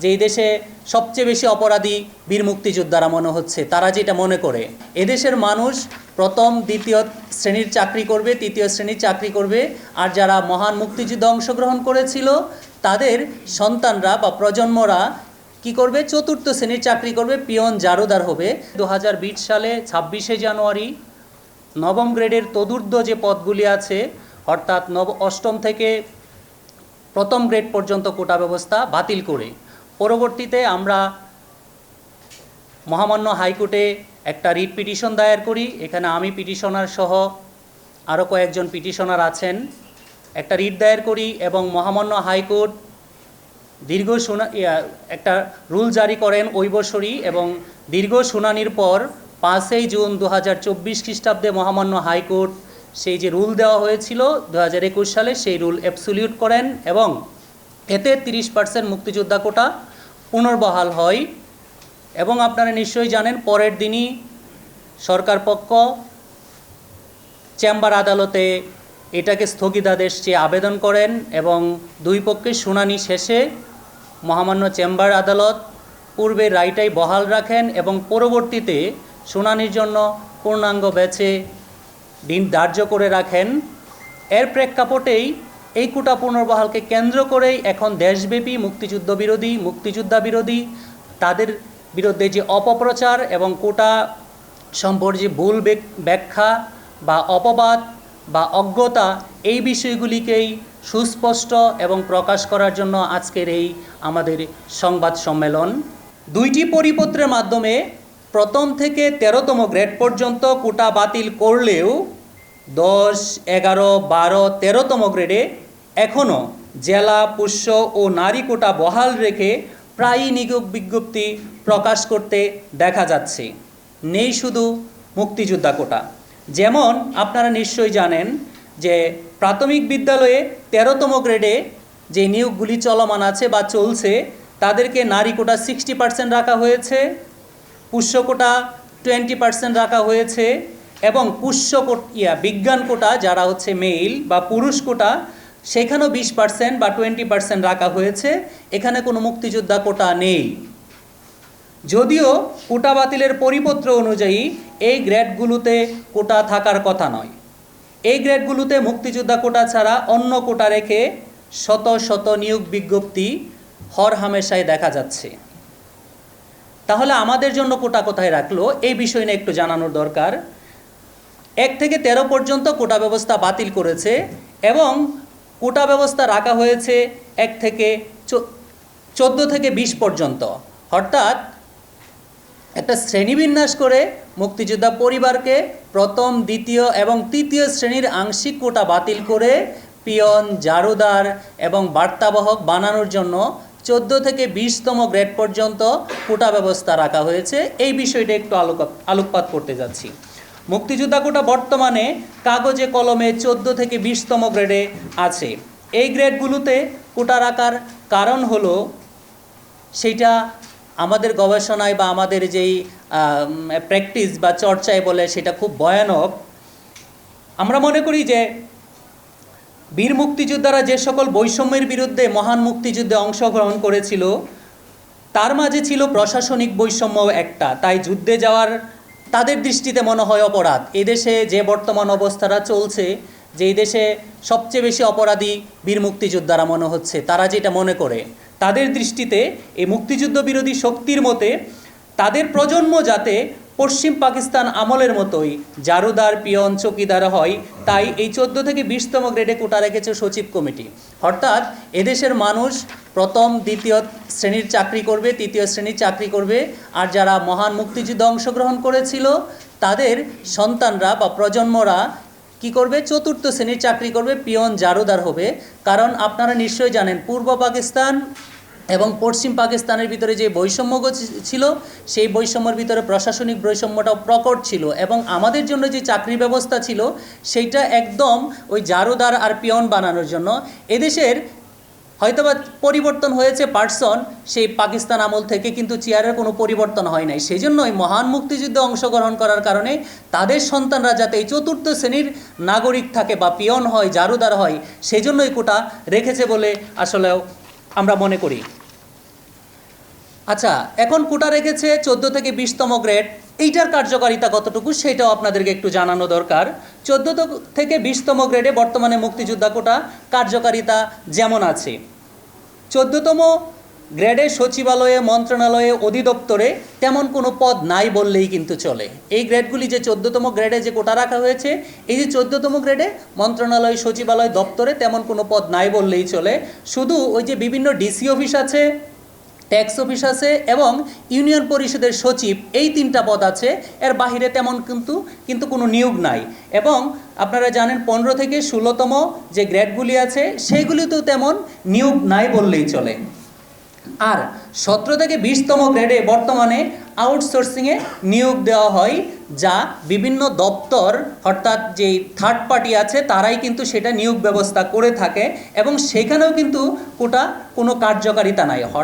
যে এই দেশে সবচেয়ে বেশি অপরাধী বীর মুক্তিযোদ্ধারা মনে হচ্ছে, তারা যেটা মনে করে এদেশের মানুষ প্রথম, দ্বিতীয় শ্রেণির চাকরি করবে, তৃতীয় শ্রেণির চাকরি করবে, আর যারা মহান মুক্তিযুদ্ধে অংশগ্রহণ করেছিল, তাদের সন্তানরা বা প্রজন্মরা কি করবে? চতুর্থ শ্রেণির চাকরি করবে, পিয়ন জারুদার হবে। দু হাজার বিশ সালে ছাব্বিশে জানুয়ারি, নবম গ্রেডের তদুর্ধ যে পদগুলি আছে, অর্থাৎ নব অষ্টম থেকে প্রথম গ্রেড পর্যন্ত কোটা ব্যবস্থা বাতিল করে। পরবর্তীতে আমরা মহামান্য হাইকোর্টে একটা রিট পিটিশন দায়ের করি। এখানে আমি পিটিশনার সহ আরও কয়েকজন পিটিশনার আছেন। একটা রিট দায়ের করি এবং মহামান্য হাইকোর্ট দীর্ঘ শুনা একটা রুল জারি করেন ওই বছরই এবং দীর্ঘ শুনানির পর পাঁচই জুন দু হাজার চব্বিশ খ্রিস্টাব্দে মহামান্য হাইকোর্ট সেই যে রুল দেওয়া হয়েছিল দু হাজার একুশ সালে সেই রুল অ্যাবসলিউট করেন এবং এতে তিরিশ পার্সেন্ট মুক্তিযোদ্ধা কোটা পুনর্বহাল হয় এবং আপনারা নিশ্চয়ই জানেন পরের দিনই সরকার পক্ষ চেম্বার আদালতে এটাকে স্থগিতাদেশ চেয়ে আবেদন করেন এবং দুই পক্ষের শুনানি শেষে মহামান্য চেম্বার আদালত পূর্বে রায়টাই বহাল রাখেন এবং পরবর্তীতে শুনানির জন্য পূর্ণাঙ্গ বেছে দিন ধার্য করে রাখেন। এর প্রেক্ষাপটেই এই কোটা পুনর্বহালকে কেন্দ্র করেই এখন দেশব্যাপী মুক্তিযুদ্ধ বিরোধী, মুক্তিযোদ্ধা বিরোধী, তাদের বিরুদ্ধে যে অপপ্রচার এবং কোটা সম্পর্কে ভুল ব্যাখ্যা বা অপবাদ বা অজ্ঞতা, এই বিষয়গুলিকেই সুস্পষ্ট এবং প্রকাশ করার জন্য আজকের এই আমাদের সংবাদ সম্মেলন। দুইটি পরিপত্রের মাধ্যমে প্রথম থেকে তেরোতম গ্রেড পর্যন্ত কোটা বাতিল করলেও দশ, এগারো, বারো, তেরোতম গ্রেডে এখনও জেলা, পুষ্য ও নারী কোটা বহাল রেখে প্রায়ই নিয়োগ বিজ্ঞপ্তি প্রকাশ করতে দেখা যাচ্ছে। নেই শুধু মুক্তিযোদ্ধা কোটা। যেমন আপনারা নিশ্চয়ই জানেন যে প্রাথমিক বিদ্যালয়ে তেরোতম গ্রেডে যে নিয়োগগুলি চলমান আছে বা চলছে, তাদেরকে নারী কোটা সিক্সটি পার্সেন্ট রাখা হয়েছে, পুষ্য কোটা টোয়েন্টি পার্সেন্ট রাখা হয়েছে এবং পুষ্য কোট, ইয়া, বিজ্ঞান কোটা, যারা হচ্ছে মেইল বা পুরুষ কোটা সেখানেও বিশ পার্সেন্ট বা টোয়েন্টি পার্সেন্ট রাখা হয়েছে। এখানে কোনো মুক্তিযোদ্ধা কোটা নেই। যদিও কোটা বাতিলের পরিপত্র অনুযায়ী এই গ্রেডগুলোতে কোটা থাকার কথা নয়। এই গ্রেডগুলোতে মুক্তিযোদ্ধা কোটা ছাড়া অন্য কোটা রেখে শত শত নিয়োগ বিজ্ঞপ্তি হর হামেশাই দেখা যাচ্ছে। তাহলে আমাদের জন্য কোটা কোথায় রাখল? এই বিষয় নিয়ে একটু জানানোর দরকার। এক থেকে তেরো পর্যন্ত কোটা ব্যবস্থা বাতিল করেছে এবং কোটা ব্যবস্থা রাখা হয়েছে এক থেকে চোদ্দ থেকে বিশ পর্যন্ত। অর্থাৎ একটা শ্রেণীবিন্যাস করে মুক্তিযোদ্ধা পরিবারকে প্রথম, দ্বিতীয় এবং তৃতীয় শ্রেণির আংশিক কোটা বাতিল করে পিয়ন, জারুদার এবং বার্তাবাহক বানানোর জন্য চোদ্দ থেকে বিশতম গ্রেড পর্যন্ত কোটা ব্যবস্থা রাখা হয়েছে। এই বিষয়টা একটু আলোক আলোকপাত করতে যাচ্ছি। মুক্তিযোদ্ধা কোটা বর্তমানে কাগজে, কলমে চোদ্দ থেকে বিশতম গ্রেডে আছে। এই গ্রেডগুলোতে কোটা রাখার কারণ হলো সেইটা আমাদের গবেষণায় বা আমাদের যেই প্র্যাকটিস বা চর্চায় বলে সেটা খুব ভয়ানক। আমরা মনে করি যে বীর মুক্তিযোদ্ধারা যে সকল বৈষম্যের বিরুদ্ধে মহান মুক্তিযুদ্ধে অংশগ্রহণ করেছিল, তার মাঝে ছিল প্রশাসনিক বৈষম্য একটা। তাই যুদ্ধে যাওয়ার তাদের দৃষ্টিতে মনে হয় অপরাধ। এদেশে যে বর্তমান অবস্থাটা চলছে, যে দেশে সবচেয়ে বেশি অপরাধী বীর মুক্তিযোদ্ধারা মনে হচ্ছে, তারা যেটা মনে করে, তাদের দৃষ্টিতে এই মুক্তিযুদ্ধ বিরোধী শক্তির মতে তাদের প্রজন্ম যাতে পশ্চিম পাকিস্তান আমলের মতোই। জারুদার পিয়ন চকিদার হয়, তাই এই চোদ্দ থেকে বিশতম গ্রেডে কোটা রেখেছে সচিব কমিটি। অর্থাৎ এদেশের মানুষ প্রথম, দ্বিতীয় শ্রেণির চাকরি করবে, তৃতীয় শ্রেণির চাকরি করবে, আর যারা মহান মুক্তিযুদ্ধে অংশগ্রহণ করেছিল, তাদের সন্তানরা বা প্রজন্মরা কি করবে? চতুর্থ শ্রেণির চাকরি করবে, পিয়ন জারুদার হবে। কারণ আপনারা নিশ্চয়ই জানেন, পূর্ব পাকিস্তান এবং পশ্চিম পাকিস্তানের ভিতরে যে বৈষম্য ছিল, সেই বৈষম্যের ভিতরে প্রশাসনিক বৈষম্যটাও প্রকট ছিল এবং আমাদের জন্য যে চাকরি ব্যবস্থা ছিল, সেইটা একদম ওই জারুদার আর পিয়ন বানানোর জন্য। এদেশের হয়তোবা পরিবর্তন হয়েছে পার্সন, সেই পাকিস্তান আমল থেকে কিন্তু চেয়ারের কোনো পরিবর্তন হয় নাই। সেই জন্যই মহান মুক্তিযুদ্ধে অংশগ্রহণ করার কারণে তাদের সন্তানরা যাতে এই চতুর্থ শ্রেণির নাগরিক থাকে বা পিয়ন হয়, জারুদার হয় সেই জন্যই কোটা রেখেছে বলে আসলেও আমরা মনে করি। আচ্ছা এখন কোটা রেখেছে চোদ্দ থেকে বিশতম গ্রেড। এইটার কার্যকারিতা কতটুকু সেটাও আপনাদেরকে একটু জানানো দরকার। চোদ্দ থেকে বিশতম গ্রেডে বর্তমানে মুক্তিযোদ্ধা কোটা, কার্যকারিতা যেমন আছে। চোদ্দতম গ্রেডে সচিবালয়ে, মন্ত্রণালয়ে, অধিদপ্তরে তেমন কোনো পদ নাই বললেই কিন্তু চলে। এই গ্রেডগুলি যে চোদ্দতম গ্রেডে যে কোটা রাখা হয়েছে, এই যে চোদ্দতম গ্রেডে মন্ত্রণালয়, সচিবালয় দপ্তরে তেমন কোনো পদ নাই বললেই চলে। শুধু ওই যে বিভিন্ন ডিসি অফিস আছে ট্যাক্স অফিস আছে এবং ইউনিয়ন পরিষদের সচিব, এই তিনটা পদ আছে। এর বাহিরে তেমন কিন্তু কিন্তু কোনো নিয়োগ নাই। এবং আপনারা জানেন পনেরো থেকে ষোলোতম যে গ্রেডগুলি আছে সেইগুলিতেও তেমন নিয়োগ নাই বললেই চলে। আর সতেরো থেকে বিশতম গ্রেডে বর্তমানে আউটসোর্সিংয়ে নিয়োগ দেওয়া হয়, যা বিভিন্ন দপ্তর, অর্থাৎ যেই থার্ড পার্টি আছে, তারাই কিন্তু সেটা নিয়োগ ব্যবস্থা করে থাকে এবং সেখানেও কিন্তু কোটা কোনো কার্যকারিতা নাই।